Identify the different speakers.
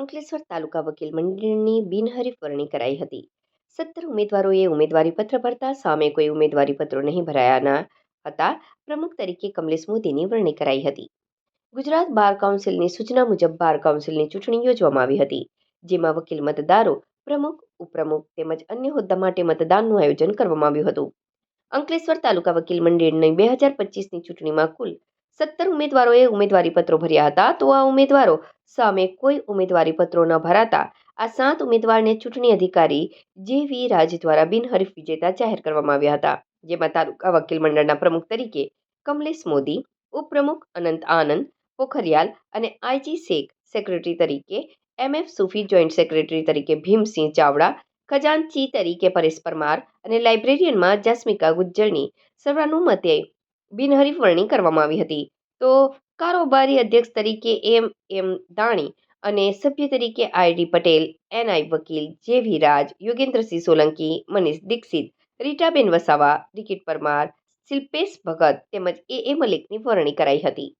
Speaker 1: અંકલેશ્વર તાલુકા વકીલ મંડળની બિનહરીફ વરણી કરાઈ હતી. સત્તર ઉમેદવારોએ ઉમેદવારીપત્ર ભરતા સામે કોઈ ઉમેદવારીપત્રો નહીં ભરાયાના હતા. પ્રમુખ તરીકે કમલેશ મોદીની વરણી કરાઈ હતી. ગુજરાત બાર કાઉન્સિલની સૂચના મુજબ બાર કાઉન્સિલની ચૂંટણી યોજવામાં આવી હતી, જેમાં વકીલ મતદારો, પ્રમુખ, ઉપપ્રમુખ તેમજ અન્ય હોદ્દા માટે મતદાનનું આયોજન કરવામાં આવ્યું હતું. અંકલેશ્વર તાલુકા વકીલ મંડળની બે હજાર પચીસની ચૂંટણીમાં કુલ સત્તર ઉમેદવારોએ ઉમેદવારીપત્રો ભર્યા હતા. તો આ ઉમેદવારો સામે કોઈ ઉમેદવારીપત્રો ન ભરાતા આ સાત ઉમેદવારને ચૂંટણી અધિકારી જે વી રાજ દ્વારા બિનહરીફ વિજેતા જાહેર કરવામાં આવ્યા હતા, જેમાં તાલુકા વકીલ મંડળના પ્રમુખ તરીકે કમલેશ મોદી, ઉપપ્રમુખ અનંત આનંદ, પોખરિયાલ અને આઈજી શેખ, સેક્રેટરી તરીકે M F Sufi, joint secretary તરીકે ભીમસિંહ ચાવડા, ખજાનચી તરીકે પરેશ પરમાર અને લાઇબ્રેરિયનમાં જાસ્મિકા ગુજ્જરની સર્વાનુમતે બિનહરીફ વરણી કરવામાં આવી હતી. તો કારોબારી અધ્યક્ષ તરીકે એમ એમ દાણી અને સભ્ય તરીકે આઈડી પટેલ એનઆઈ વકીલ, જે વી રાજ, યોગેન્દ્રસિંહ સોલંકી, મનીષ દીક્ષિત, રીટાબેન વસાવા રિકિટ પરમાર, શિલ્પેશ ભગત તેમજ એ એ મલિકની વરણી કરાઈ હતી.